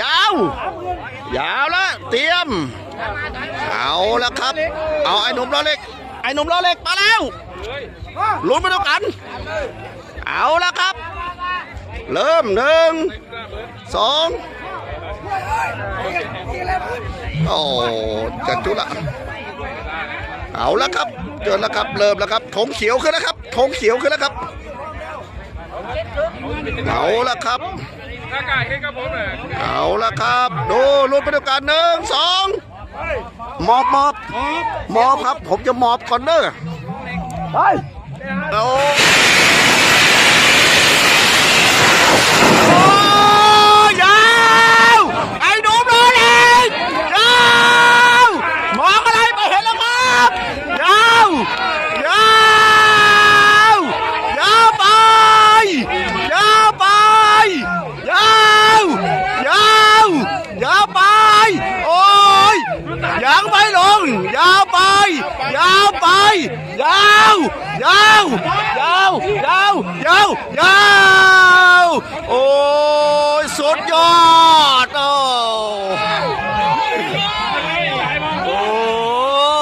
ยาว ยาวแล้วเตรียม เอาแล้วครับ เอาไอ้หนุ่มล้อเล็ก ไอ้หนุ่มล้อเล็กมาแล้วลุ้นไปด้วยกัน เอาแล้วครับ เริ่มหนึ่งสองโอ้จัดจุละเอาแล้วครับเจอแล้วครับ เริ่มแล้วครับธงเขียวขึ้นแล้วครับธงเขียวขึ้นแล้วครับ เอาและครับ อากาศให้กับผมเลยเอาละครับ ดูลุ้นไปด้วยกันหนึ่งสองหมอบหมอบหมอบครับ ผมจะหมอบก่อนเด้อไปโอ้โอ้ยาวไอ้หนุ่มเลยเองยาวมองอะไรไม่เห็นแล้วครับยาวยาวยาวไป ยาวไป ยาวยาวยาวไป โอ้ยยังไม่ลง ยาวไป ยาวไป ยาว ยาว ยาว ยาว ยาว ยาว โอ้ยสุดยอด